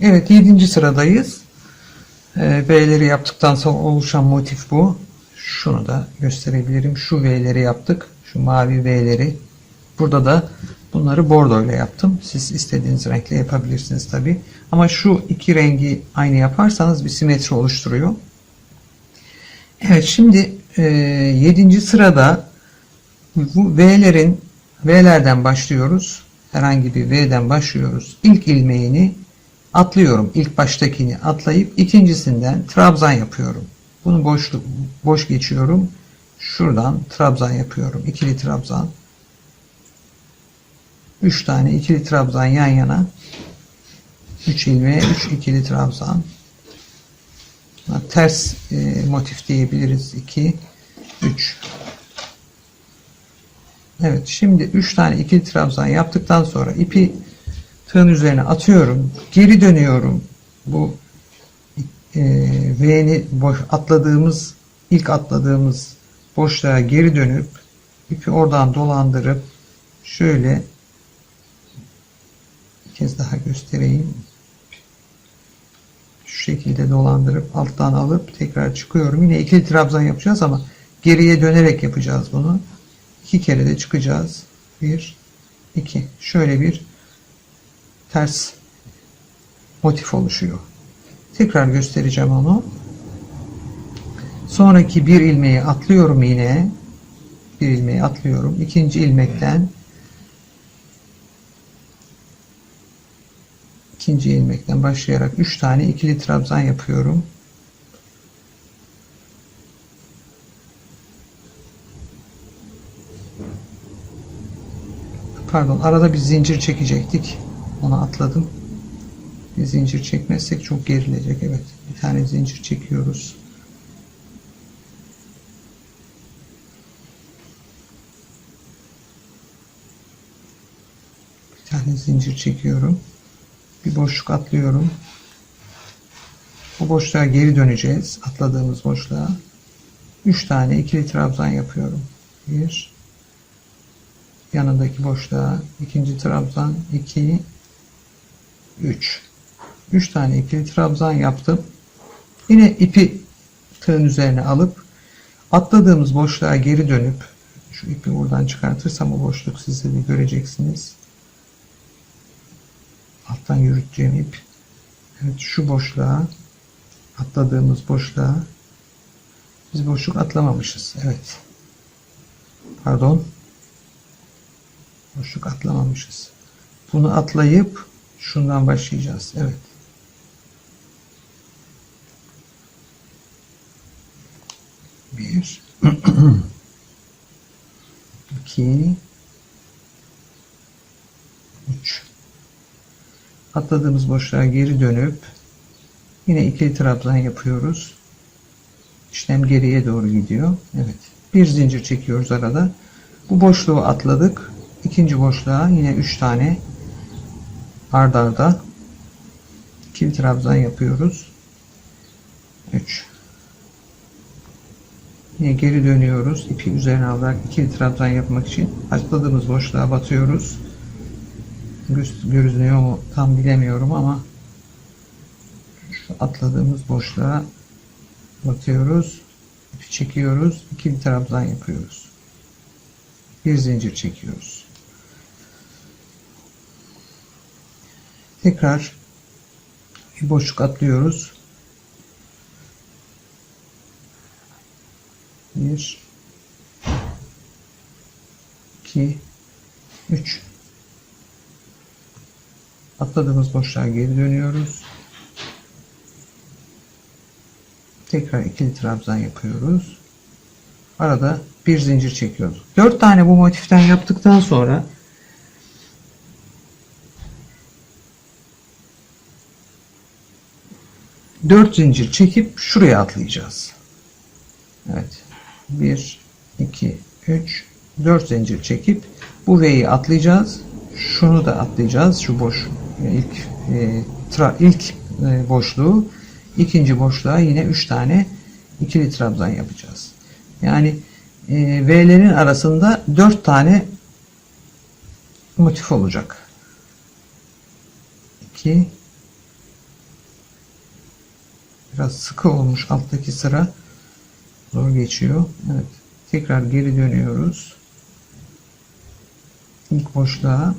Evet 7. sıradayız. Ee, V'leri yaptıktan sonra oluşan motif bu. Şunu da gösterebilirim. Şu V'leri yaptık. Şu mavi V'leri. Burada da bunları bordo ile yaptım. Siz istediğiniz renkle yapabilirsiniz tabi. Ama şu iki rengi aynı yaparsanız bir simetri oluşturuyor. Evet şimdi e, 7. sırada bu V'lerin V'lerden başlıyoruz. Herhangi bir V'den başlıyoruz. İlk ilmeğini atlıyorum. İlk baştakini atlayıp ikincisinden trabzan yapıyorum. Bunu boşluk boş geçiyorum. Şuradan trabzan yapıyorum. İkili trabzan. 3 tane ikili trabzan yan yana. 3 ilmeğe 3 ikili trabzan. Ters e, motif diyebiliriz. 2 3 Evet şimdi 3 tane ikili trabzan yaptıktan sonra ipi tığın üzerine atıyorum. Geri dönüyorum. Bu e, V'ni boş atladığımız ilk atladığımız boşluğa geri dönüp ipi oradan dolandırıp şöyle bir kez daha göstereyim. Şu şekilde dolandırıp alttan alıp tekrar çıkıyorum. Yine ikili trabzan yapacağız ama geriye dönerek yapacağız bunu. İki kere de çıkacağız. Bir, iki. Şöyle bir ters motif oluşuyor. Tekrar göstereceğim onu. Sonraki bir ilmeği atlıyorum yine. Bir ilmeği atlıyorum. İkinci ilmekten ikinci ilmekten başlayarak üç tane ikili trabzan yapıyorum. Pardon arada bir zincir çekecektik. Onu atladım. Bir zincir çekmezsek çok gerilecek. Evet. Bir tane zincir çekiyoruz. Bir tane zincir çekiyorum. Bir boşluk atlıyorum. Bu boşluğa geri döneceğiz. Atladığımız boşluğa. 3 tane ikili trabzan yapıyorum. 1 yanındaki boşluğa ikinci trabzan 2 3 3 tane ikili trabzan yaptım. Yine ipi tığın üzerine alıp atladığımız boşluğa geri dönüp şu ipi buradan çıkartırsam o boşluk siz de bir göreceksiniz. Alttan yürüteceğim ip. Evet şu boşluğa atladığımız boşluğa biz boşluk atlamamışız. Evet. Pardon. Boşluk atlamamışız. Bunu atlayıp şundan başlayacağız. Evet. Bir. iki. Üç. Atladığımız boşluğa geri dönüp yine ikili trabzan yapıyoruz. İşlem geriye doğru gidiyor. Evet. Bir zincir çekiyoruz arada. Bu boşluğu atladık. İkinci boşluğa yine 3 tane ard arda ikili trabzan yapıyoruz. 3 Yine geri dönüyoruz. İpi üzerine alarak ikili trabzan yapmak için atladığımız boşluğa batıyoruz. Görünüyor mu tam bilemiyorum ama atladığımız boşluğa batıyoruz. İpi çekiyoruz. İkili trabzan yapıyoruz. Bir zincir çekiyoruz. Tekrar bir boşluk atlıyoruz. Bir, iki, üç. Atladığımız boşluğa geri dönüyoruz. Tekrar ikili trabzan yapıyoruz. Arada bir zincir çekiyoruz. Dört tane bu motiften yaptıktan sonra dört zincir çekip şuraya atlayacağız. Evet. 1 2 3 4 zincir çekip bu V'yi atlayacağız. Şunu da atlayacağız. Şu boş e, ilk e, tra, ilk e, boşluğu ikinci boşluğa yine 3 tane ikili trabzan yapacağız. Yani e, V'lerin arasında 4 tane motif olacak. 2 Biraz sıkı olmuş alttaki sıra. Zor geçiyor. Evet. Tekrar geri dönüyoruz. İlk boşluğa.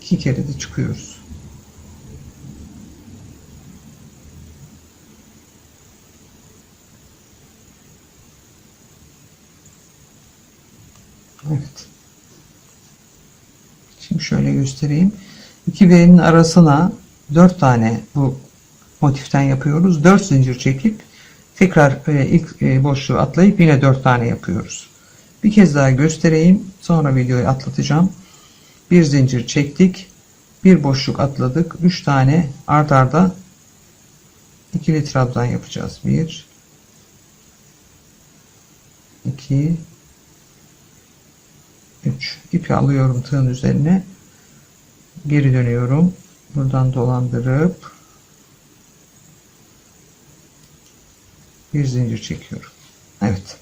İki kere de çıkıyoruz. Evet. Şimdi şöyle göstereyim. İki V'nin arasına 4 tane bu motiften yapıyoruz. 4 zincir çekip tekrar e, ilk e, boşluğu atlayıp yine 4 tane yapıyoruz. Bir kez daha göstereyim. Sonra videoyu atlatacağım. Bir zincir çektik. Bir boşluk atladık. 3 tane art arda ikili trabzan yapacağız. 1 2 3 ipi alıyorum tığın üzerine geri dönüyorum. Buradan dolandırıp bir zincir çekiyorum. Evet.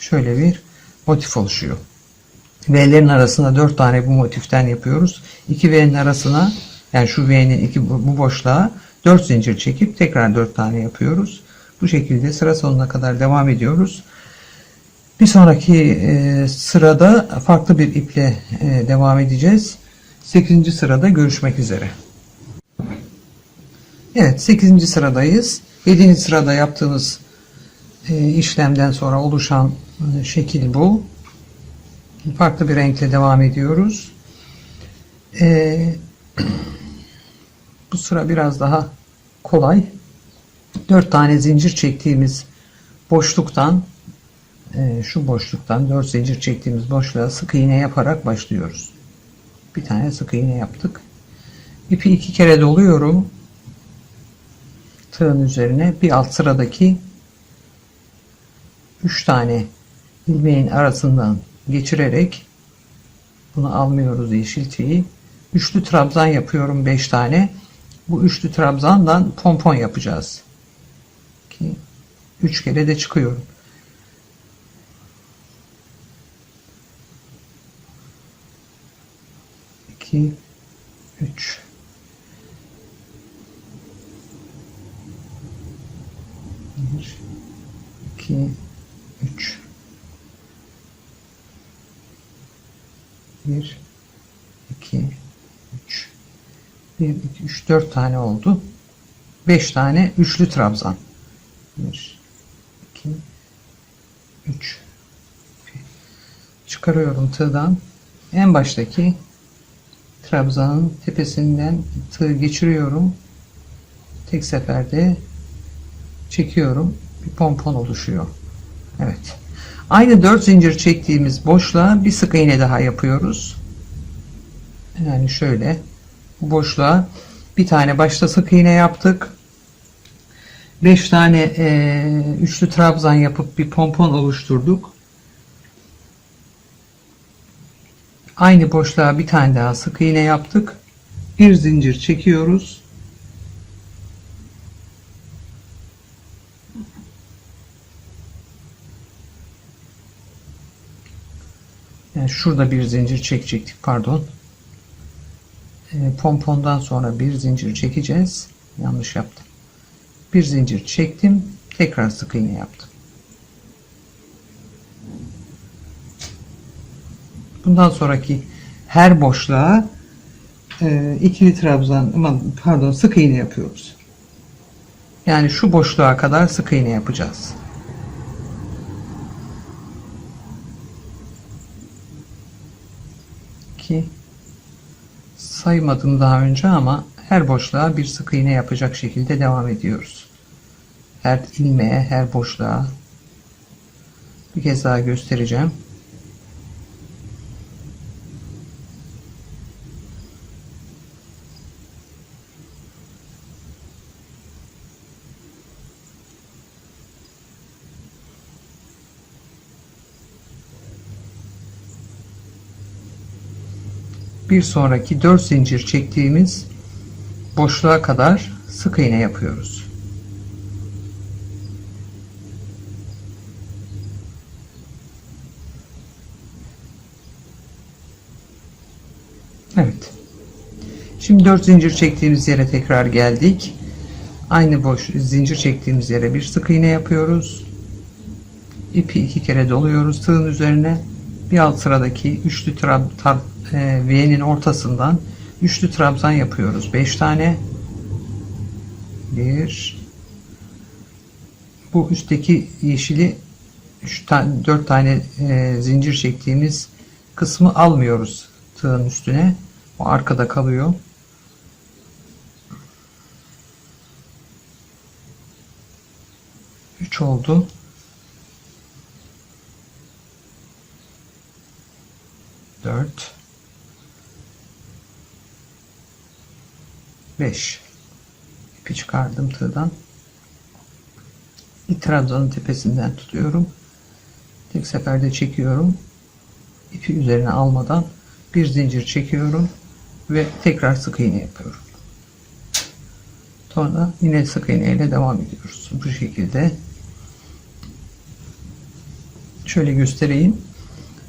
Şöyle bir motif oluşuyor. V'lerin arasına 4 tane bu motiften yapıyoruz. 2 V'nin arasına yani şu V'nin iki bu boşluğa 4 zincir çekip tekrar 4 tane yapıyoruz. Bu şekilde sıra sonuna kadar devam ediyoruz bir sonraki e, sırada farklı bir iple e, devam edeceğiz. 8. sırada görüşmek üzere. Evet 8. sıradayız. 7. sırada yaptığımız e, işlemden sonra oluşan şekil bu. Farklı bir renkle devam ediyoruz. Bu sıra biraz daha kolay. 4 tane zincir çektiğimiz boşluktan şu boşluktan 4 zincir çektiğimiz boşluğa sık iğne yaparak başlıyoruz. Bir tane sık iğne yaptık. İpi iki kere doluyorum. Tığın üzerine bir alt sıradaki 3 tane ilmeğin arasından geçirerek bunu almıyoruz yeşil tüyü. Üçlü trabzan yapıyorum 5 tane. Bu üçlü trabzandan pompon yapacağız. 3 kere de çıkıyorum. 2 3 1 2 3 1 2 3 1 2 3 4 tane oldu. 5 tane üçlü trabzan. 1 2 3 çıkarıyorum tığdan. En baştaki trabzanın tepesinden tığ geçiriyorum. Tek seferde çekiyorum. Bir pompon oluşuyor. Evet. Aynı 4 zincir çektiğimiz boşluğa bir sık iğne daha yapıyoruz. Yani şöyle bu boşluğa bir tane başta sık iğne yaptık. 5 tane e, üçlü trabzan yapıp bir pompon oluşturduk. Aynı boşluğa bir tane daha sık iğne yaptık. Bir zincir çekiyoruz. Yani şurada bir zincir çekecektik pardon. E, pompondan sonra bir zincir çekeceğiz. Yanlış yaptım. Bir zincir çektim. Tekrar sık iğne yaptım. Bundan sonraki her boşluğa e, ikili trabzan pardon sık iğne yapıyoruz. Yani şu boşluğa kadar sık iğne yapacağız. Ki saymadım daha önce ama her boşluğa bir sık iğne yapacak şekilde devam ediyoruz. Her ilmeğe, her boşluğa bir kez daha göstereceğim. bir sonraki 4 zincir çektiğimiz boşluğa kadar sık iğne yapıyoruz. Evet. Şimdi 4 zincir çektiğimiz yere tekrar geldik. Aynı boş zincir çektiğimiz yere bir sık iğne yapıyoruz. İpi iki kere doluyoruz tığın üzerine. Bir alt sıradaki üçlü trab, tab, e, V'nin ortasından üçlü trabzan yapıyoruz. 5 tane. 1 Bu üstteki yeşili 3 tane 4 tane e, zincir çektiğimiz kısmı almıyoruz tığın üstüne. O arkada kalıyor. Üç oldu. Dört. Beş. İpi çıkardım tığdan. Bir trabzanın tepesinden tutuyorum. Tek seferde çekiyorum. İpi üzerine almadan bir zincir çekiyorum ve tekrar sık iğne yapıyorum. Sonra yine sık iğne ile devam ediyoruz. Bu şekilde. Şöyle göstereyim.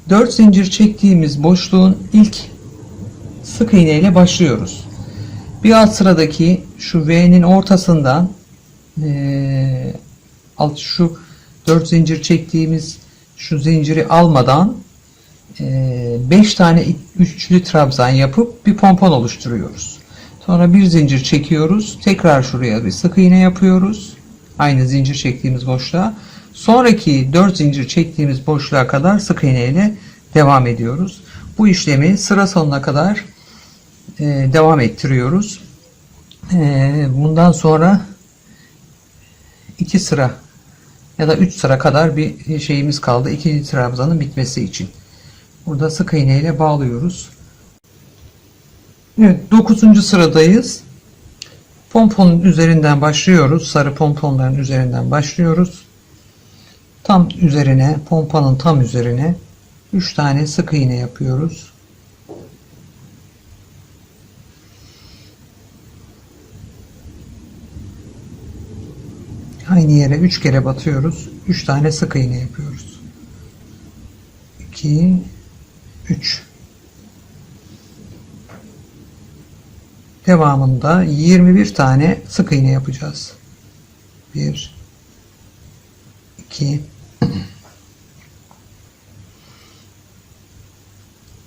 4 zincir çektiğimiz boşluğun ilk sık iğne ile başlıyoruz. Bir alt sıradaki şu V'nin ortasından eee, alt şu 4 zincir çektiğimiz şu zinciri almadan 5 tane üçlü trabzan yapıp bir pompon oluşturuyoruz. Sonra bir zincir çekiyoruz. Tekrar şuraya bir sık iğne yapıyoruz. Aynı zincir çektiğimiz boşluğa. Sonraki 4 zincir çektiğimiz boşluğa kadar sık iğne ile devam ediyoruz. Bu işlemi sıra sonuna kadar e, devam ettiriyoruz. E, bundan sonra 2 sıra ya da 3 sıra kadar bir şeyimiz kaldı. İkinci trabzanın bitmesi için. Burada sık iğne ile bağlıyoruz. Evet 9. sıradayız. Pomponun üzerinden başlıyoruz. Sarı pomponların üzerinden başlıyoruz. Tam üzerine, pompanın tam üzerine 3 tane sık iğne yapıyoruz. Aynı yere 3 kere batıyoruz. 3 tane sık iğne yapıyoruz. 2 3 Devamında 21 tane sık iğne yapacağız. 1 2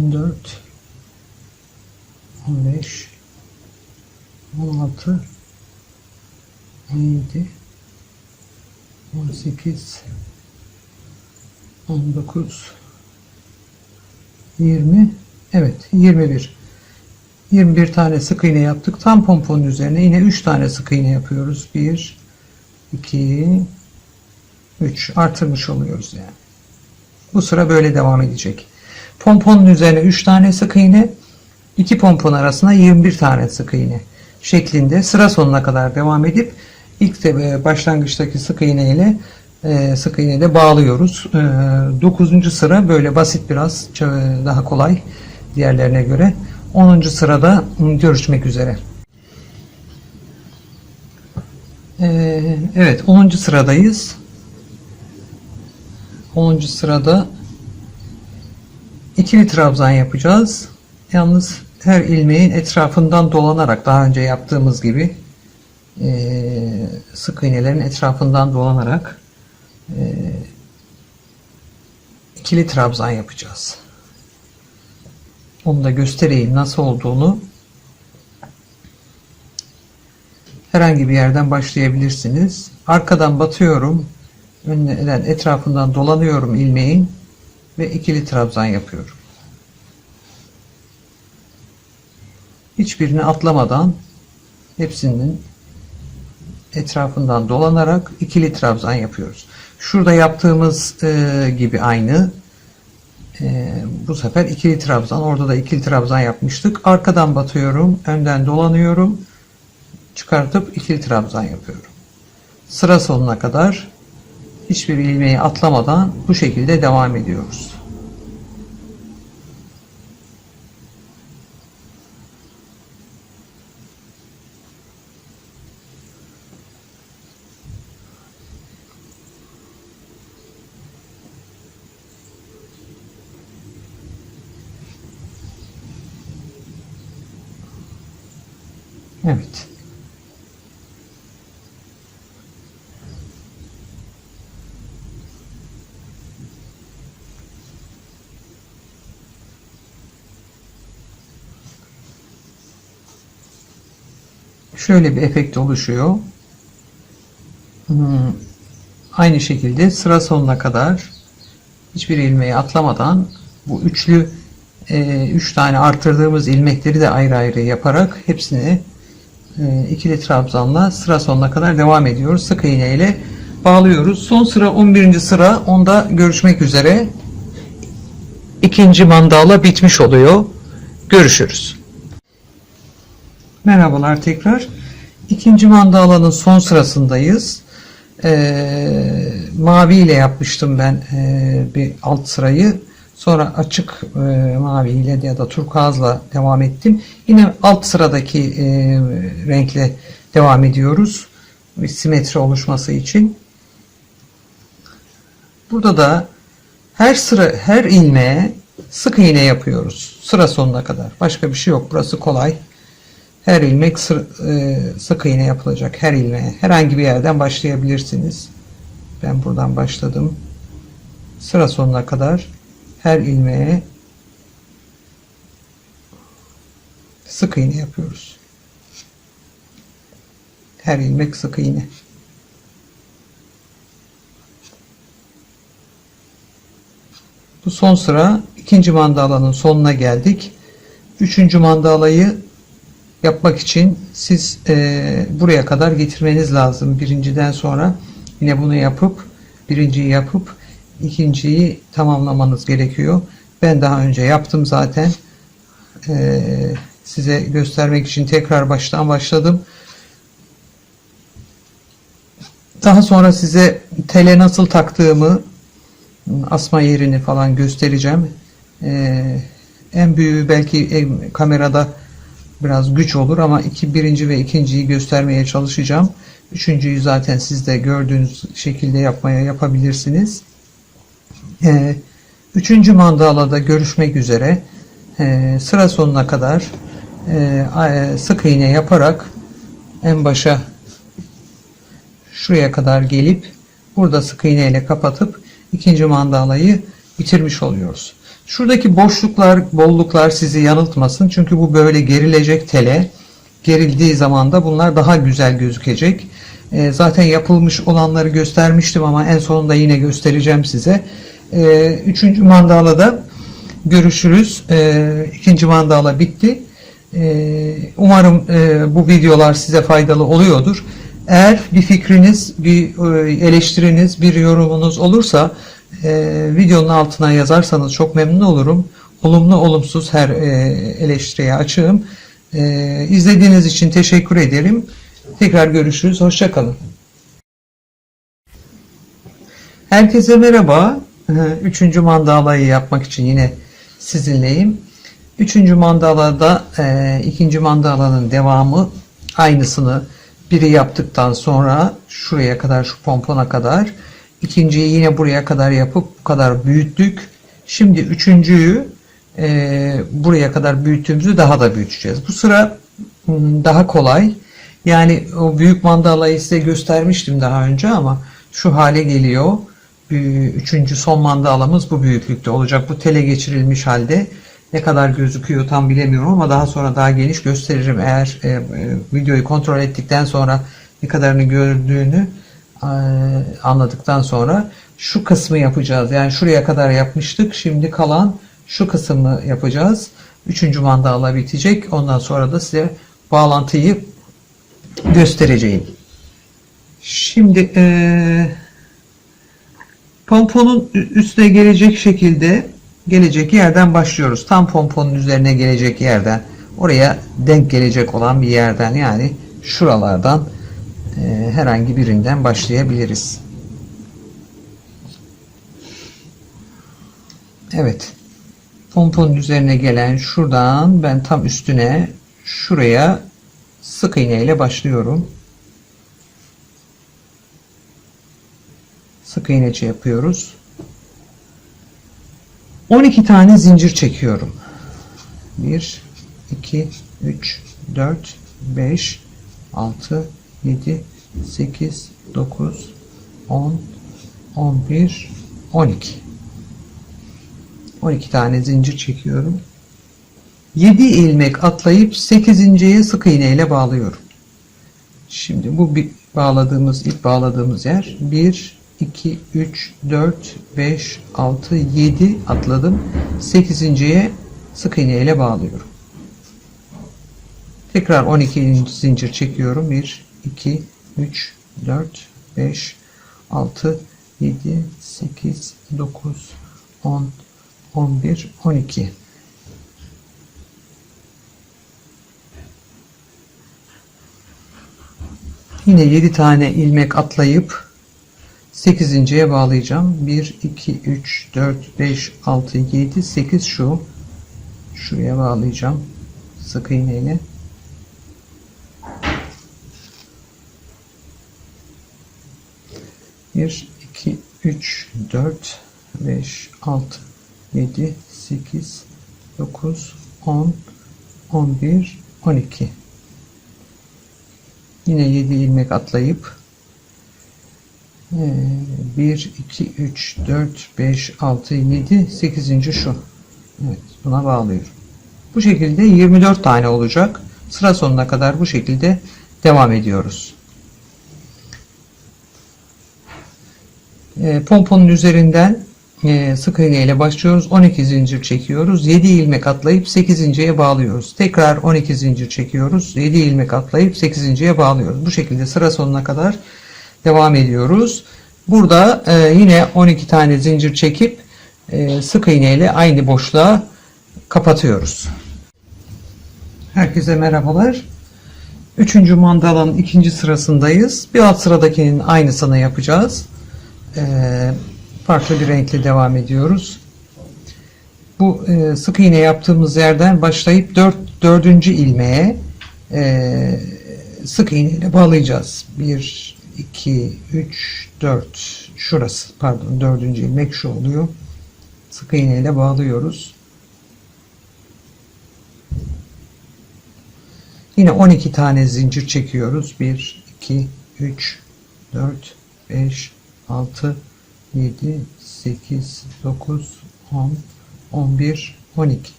14 15 16 17 18 19 20 evet 21 21 tane sık iğne yaptık. Tam pomponun üzerine yine 3 tane sık iğne yapıyoruz. 1 2 3 artırmış oluyoruz yani. Bu sıra böyle devam edecek. Pomponun üzerine 3 tane sık iğne, 2 pompon arasına 21 tane sık iğne şeklinde sıra sonuna kadar devam edip ilk de başlangıçtaki sık iğne ile e, sık iğne de bağlıyoruz. 9. sıra böyle basit biraz daha kolay diğerlerine göre. 10. sırada görüşmek üzere. Ee, evet 10. sıradayız. 10. sırada ikili trabzan yapacağız. Yalnız her ilmeğin etrafından dolanarak daha önce yaptığımız gibi e, sık iğnelerin etrafından dolanarak e, ikili trabzan yapacağız. Onu da göstereyim nasıl olduğunu. Herhangi bir yerden başlayabilirsiniz. Arkadan batıyorum. Önden etrafından dolanıyorum ilmeğin ve ikili trabzan yapıyorum. Hiçbirini atlamadan hepsinin etrafından dolanarak ikili trabzan yapıyoruz. Şurada yaptığımız e, gibi aynı Ee, bu sefer ikili trabzan. Orada da ikili trabzan yapmıştık. Arkadan batıyorum. Önden dolanıyorum. Çıkartıp ikili trabzan yapıyorum. Sıra sonuna kadar hiçbir ilmeği atlamadan bu şekilde devam ediyoruz. Evet. Şöyle bir efekt oluşuyor. Hmm. Aynı şekilde sıra sonuna kadar hiçbir ilmeği atlamadan bu üçlü e, üç tane artırdığımız ilmekleri de ayrı ayrı yaparak hepsini e, ikili trabzanla sıra sonuna kadar devam ediyoruz. Sık iğne ile bağlıyoruz. Son sıra 11. sıra onda görüşmek üzere. İkinci mandala bitmiş oluyor. Görüşürüz. Merhabalar tekrar. İkinci mandalanın son sırasındayız. Ee, mavi ile yapmıştım ben ee, bir alt sırayı. Sonra açık e, mavi ile ya da turkuazla devam ettim. Yine alt sıradaki e, renkle devam ediyoruz. Bir simetri oluşması için. Burada da her sıra her ilmeğe sık iğne yapıyoruz. Sıra sonuna kadar. Başka bir şey yok. Burası kolay. Her ilmek e, sık iğne yapılacak. Her ilmeğe. Herhangi bir yerden başlayabilirsiniz. Ben buradan başladım. Sıra sonuna kadar her ilmeğe sık iğne yapıyoruz. Her ilmek sık iğne. Bu son sıra ikinci mandalanın sonuna geldik. Üçüncü mandalayı yapmak için siz e, buraya kadar getirmeniz lazım. Birinciden sonra yine bunu yapıp birinciyi yapıp ikinciyi tamamlamanız gerekiyor. Ben daha önce yaptım zaten. E, size göstermek için tekrar baştan başladım. Daha sonra size tele nasıl taktığımı asma yerini falan göstereceğim. E, en büyüğü belki kamerada biraz güç olur ama iki, birinci ve ikinciyi göstermeye çalışacağım. Üçüncüyü zaten siz de gördüğünüz şekilde yapmaya yapabilirsiniz. Ee, üçüncü mandalada görüşmek üzere ee, sıra sonuna kadar e, sık iğne yaparak en başa şuraya kadar gelip burada sık iğne ile kapatıp ikinci mandalayı bitirmiş oluyoruz. Şuradaki boşluklar, bolluklar sizi yanıltmasın. Çünkü bu böyle gerilecek tele. Gerildiği zaman da bunlar daha güzel gözükecek. E, zaten yapılmış olanları göstermiştim ama en sonunda yine göstereceğim size. E, üçüncü mandalada görüşürüz. E, ikinci mandala bitti. E, umarım e, bu videolar size faydalı oluyordur. Eğer bir fikriniz, bir e, eleştiriniz, bir yorumunuz olursa e, videonun altına yazarsanız çok memnun olurum. Olumlu olumsuz her e, eleştiriye açığım. E, izlediğiniz için teşekkür ederim. Tekrar görüşürüz. Hoşçakalın. Herkese merhaba. Üçüncü mandalayı yapmak için yine sizinleyim. Üçüncü mandalada e, ikinci mandalanın devamı aynısını biri yaptıktan sonra şuraya kadar şu pompona kadar ikinciyi yine buraya kadar yapıp bu kadar büyüttük. Şimdi üçüncüyü e, buraya kadar büyüttüğümüzü daha da büyüteceğiz. Bu sıra daha kolay. Yani o büyük mandalayı size göstermiştim daha önce ama şu hale geliyor. Üçüncü son mandalamız bu büyüklükte olacak. Bu tele geçirilmiş halde. Ne kadar gözüküyor tam bilemiyorum ama daha sonra daha geniş gösteririm. Eğer e, e, videoyu kontrol ettikten sonra ne kadarını gördüğünü anladıktan sonra şu kısmı yapacağız. Yani şuraya kadar yapmıştık. Şimdi kalan şu kısmı yapacağız. Üçüncü mandala bitecek. Ondan sonra da size bağlantıyı göstereceğim. Şimdi e, pomponun üstüne gelecek şekilde gelecek yerden başlıyoruz. Tam pomponun üzerine gelecek yerden. Oraya denk gelecek olan bir yerden yani şuralardan herhangi birinden başlayabiliriz. Evet. Pomponun üzerine gelen şuradan ben tam üstüne şuraya sık iğne ile başlıyorum. Sık iğneci yapıyoruz. 12 tane zincir çekiyorum. 1 2 3 4 5 6 7 8 9 10 11 12 12 tane zincir çekiyorum. 7 ilmek atlayıp 8.ye sık iğne ile bağlıyorum. Şimdi bu bir bağladığımız ip bağladığımız yer 1 2 3 4 5 6 7 atladım. 8.ye sık iğne ile bağlıyorum. Tekrar 12. zincir çekiyorum. 1 2 3 4 5 6 7 8 9 10 11 12 Yine 7 tane ilmek atlayıp 8.ye bağlayacağım. 1 2 3 4 5 6 7 8 şu şuraya bağlayacağım. Sık iğneyle. Bir, iki, üç, dört, beş, altı, 7, 8, 9, 10, 11, 12. Yine 7 ilmek atlayıp 1, 2, 3, 4, 5, 6, 7, 8. şu. Evet, buna bağlıyorum. Bu şekilde 24 tane olacak. Sıra sonuna kadar bu şekilde devam ediyoruz. E, pomponun üzerinden e, sık iğne ile başlıyoruz. 12 zincir çekiyoruz. 7 ilmek atlayıp 8.ye bağlıyoruz. Tekrar 12 zincir çekiyoruz. 7 ilmek atlayıp 8.ye bağlıyoruz. Bu şekilde sıra sonuna kadar devam ediyoruz. Burada e, yine 12 tane zincir çekip sık iğne ile aynı boşluğa kapatıyoruz. Herkese merhabalar. Üçüncü mandalanın ikinci sırasındayız. Bir alt sıradakinin aynısını yapacağız. Ee, farklı bir renkle devam ediyoruz. Bu e, sık iğne yaptığımız yerden başlayıp 4 dördüncü ilmeğe e, sık iğne ile bağlayacağız. 1 2 3 4 şurası pardon dördüncü ilmek şu oluyor. Sık iğne ile bağlıyoruz. Yine 12 tane zincir çekiyoruz. 1 2 3 4 5 6 7 8 9 10 11 12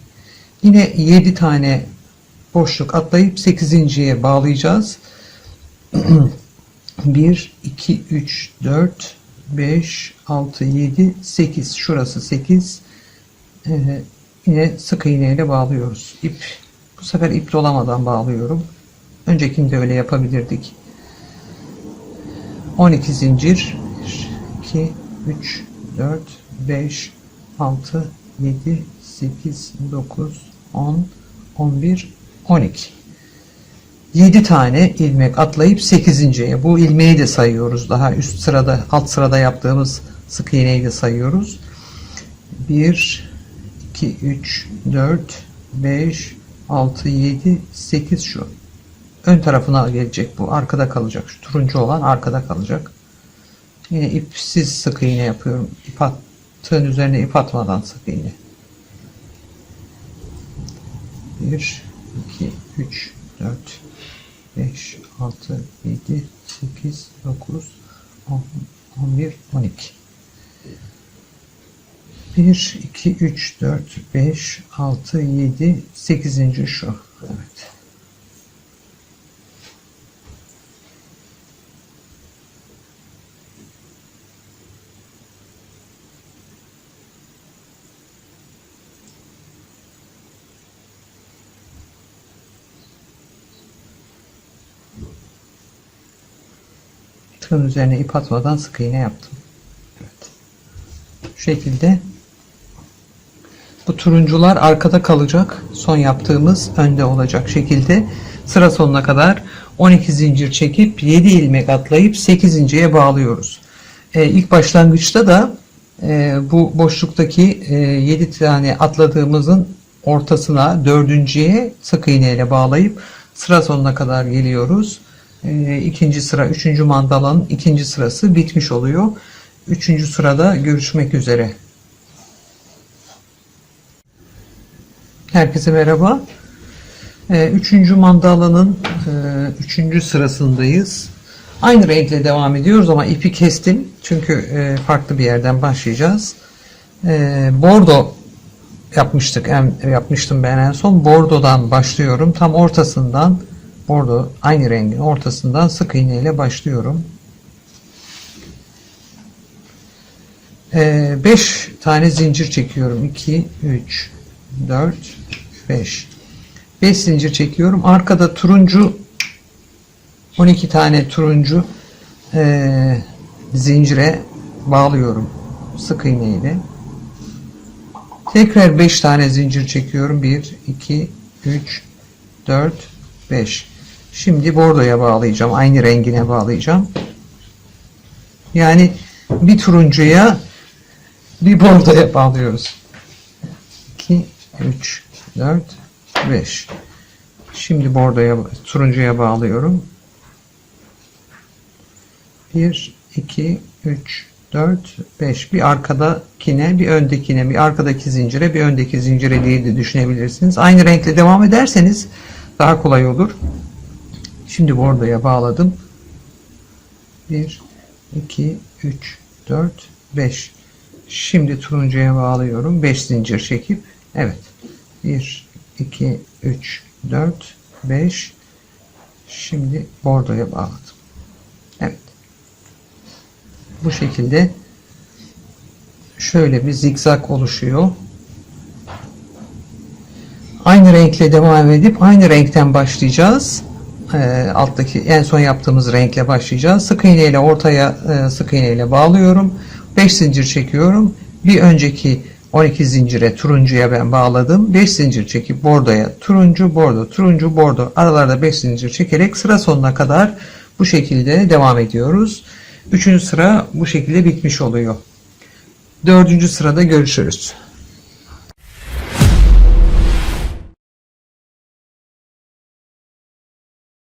yine 7 tane boşluk atlayıp 8.ye bağlayacağız. 1 2 3 4 5 6 7 8 şurası 8 ee, yine sık iğne ile bağlıyoruz. İp bu sefer ip dolamadan bağlıyorum. Öncekinde öyle yapabilirdik? 12 zincir 2 3 4 5 6 7 8 9 10 11 12 7 tane ilmek atlayıp 8.ye bu ilmeği de sayıyoruz daha. Üst sırada alt sırada yaptığımız sık iğneyi de sayıyoruz. 1 2 3 4 5 6 7 8 şu. Ön tarafına gelecek bu. Arkada kalacak. Şu turuncu olan arkada kalacak Yine ipsiz sık iğne yapıyorum. İp attığın üzerine ip atmadan sık iğne. 1 2 3 4 5 6 7 8 9 10 11 12 1 2 3 4 5 6 7 8. şu. Evet. Tığın üzerine ip atmadan sık iğne yaptım. Evet. Şu şekilde Bu turuncular arkada kalacak. Son yaptığımız önde olacak şekilde sıra sonuna kadar 12 zincir çekip 7 ilmek atlayıp 8 zincire bağlıyoruz. Ee, ilk başlangıçta da e, bu boşluktaki e, 7 tane atladığımızın ortasına dördüncüye sık iğne ile bağlayıp sıra sonuna kadar geliyoruz. E, ikinci sıra, üçüncü mandalanın ikinci sırası bitmiş oluyor. Üçüncü sırada görüşmek üzere. Herkese merhaba. Ee, Üçüncü mandalanın e, üçüncü sırasındayız. Aynı renkle devam ediyoruz ama ipi kestim. Çünkü e, farklı bir yerden başlayacağız. E, Bordo yapmıştık. Yapmıştım ben en son. Bordo'dan başlıyorum. Tam ortasından bordo aynı rengin ortasından sık iğne ile başlıyorum. 5 tane zincir çekiyorum. 2, 3, 4, 5. 5 zincir çekiyorum. Arkada turuncu 12 tane turuncu eee, zincire bağlıyorum sık iğne ile. Tekrar 5 tane zincir çekiyorum. 1, 2, 3, 4, 5. Şimdi bordoya bağlayacağım. Aynı rengine bağlayacağım. Yani bir turuncuya bir bordoya bağlıyoruz. 2, 3, 4, 5. Şimdi bordoya, turuncuya bağlıyorum. 1, 2, 3, 4, 5. Bir arkadakine, bir öndekine, bir arkadaki zincire, bir öndeki zincire diye de düşünebilirsiniz. Aynı renkle devam ederseniz daha kolay olur. Şimdi bordoya bağladım. 1, 2, 3, 4, 5. Şimdi turuncuya bağlıyorum. 5 zincir çekip evet. 1 2 3 4 5 Şimdi bordoya bağladım. Evet. Bu şekilde şöyle bir zikzak oluşuyor. Aynı renkle devam edip aynı renkten başlayacağız. Ee, alttaki en son yaptığımız renkle başlayacağız. Sık iğne ile ortaya e, sık iğne ile bağlıyorum. 5 zincir çekiyorum. Bir önceki 12 zincire turuncuya ben bağladım. 5 zincir çekip bordoya turuncu, bordo, turuncu, bordo aralarda 5 zincir çekerek sıra sonuna kadar bu şekilde devam ediyoruz. Üçüncü sıra bu şekilde bitmiş oluyor. Dördüncü sırada görüşürüz.